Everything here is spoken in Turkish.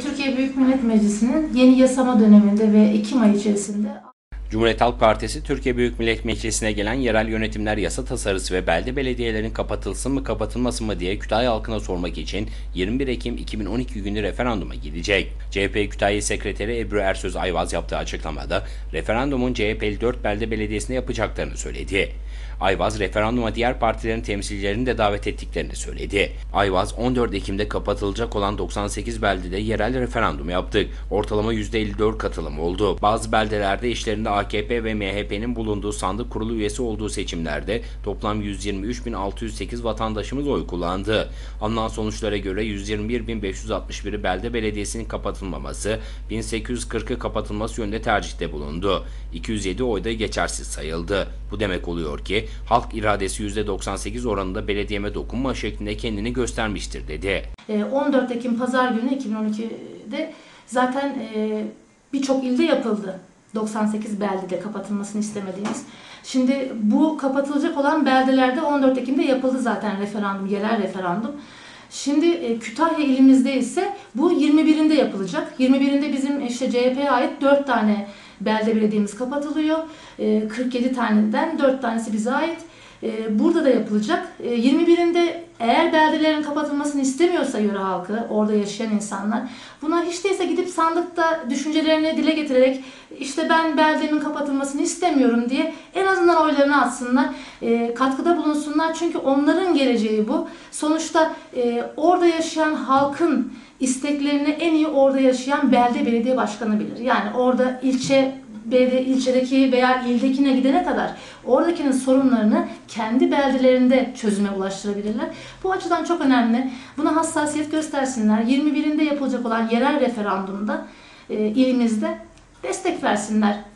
Türkiye Büyük Millet Meclisi'nin yeni yasama döneminde ve Ekim ayı içerisinde Cumhuriyet Halk Partisi, Türkiye Büyük Millet Meclisi'ne gelen yerel yönetimler yasa tasarısı ve belde belediyelerin kapatılsın mı kapatılmasın mı diye Kütahya halkına sormak için 21 Ekim 2012 günü referanduma gidecek. CHP Kütahya Sekreteri Ebru Ersöz Ayvaz yaptığı açıklamada referandumun CHP'li 4 belde belediyesine yapacaklarını söyledi. Ayvaz referanduma diğer partilerin temsilcilerini de davet ettiklerini söyledi. Ayvaz 14 Ekim'de kapatılacak olan 98 beldede yerel referandum yaptık. Ortalama %54 katılım oldu. Bazı beldelerde işlerinde AKP ve MHP'nin bulunduğu sandık kurulu üyesi olduğu seçimlerde toplam 123.608 vatandaşımız oy kullandı. Alınan sonuçlara göre 121.561'i belde belediyesinin kapatılmaması, 1840'ı kapatılması yönünde tercihte bulundu. 207 oyda geçersiz sayıldı. Bu demek oluyor ki halk iradesi %98 oranında belediyeme dokunma şeklinde kendini göstermiştir dedi. e, 14 Ekim Pazar günü 2012'de zaten e, birçok ilde yapıldı. 98 beldede kapatılmasını istemediğimiz. Şimdi bu kapatılacak olan beldelerde 14 Ekim'de yapıldı zaten referandum, yerel referandum. Şimdi e, Kütahya ilimizde ise bu 21'inde yapılacak. 21'inde bizim işte CHP'ye ait 4 tane belde belediyemiz kapatılıyor. E, 47 taneden 4 tanesi bize ait. E, burada da yapılacak. E, 21'inde eğer beldelerin kapatılmasını istemiyorsa yöre halkı, orada yaşayan insanlar, buna hiç değilse gidip sandıkta düşüncelerini dile getirerek işte ben beldemin kapatılmasını istemiyorum diye oylarını atsınlar, e, katkıda bulunsunlar. Çünkü onların geleceği bu. Sonuçta e, orada yaşayan halkın isteklerini en iyi orada yaşayan belde belediye başkanı bilir. Yani orada ilçe belediye ilçedeki veya ildekine gidene kadar oradakinin sorunlarını kendi beldelerinde çözüme ulaştırabilirler. Bu açıdan çok önemli. Buna hassasiyet göstersinler. 21'inde yapılacak olan yerel referandumda e, ilimizde destek versinler.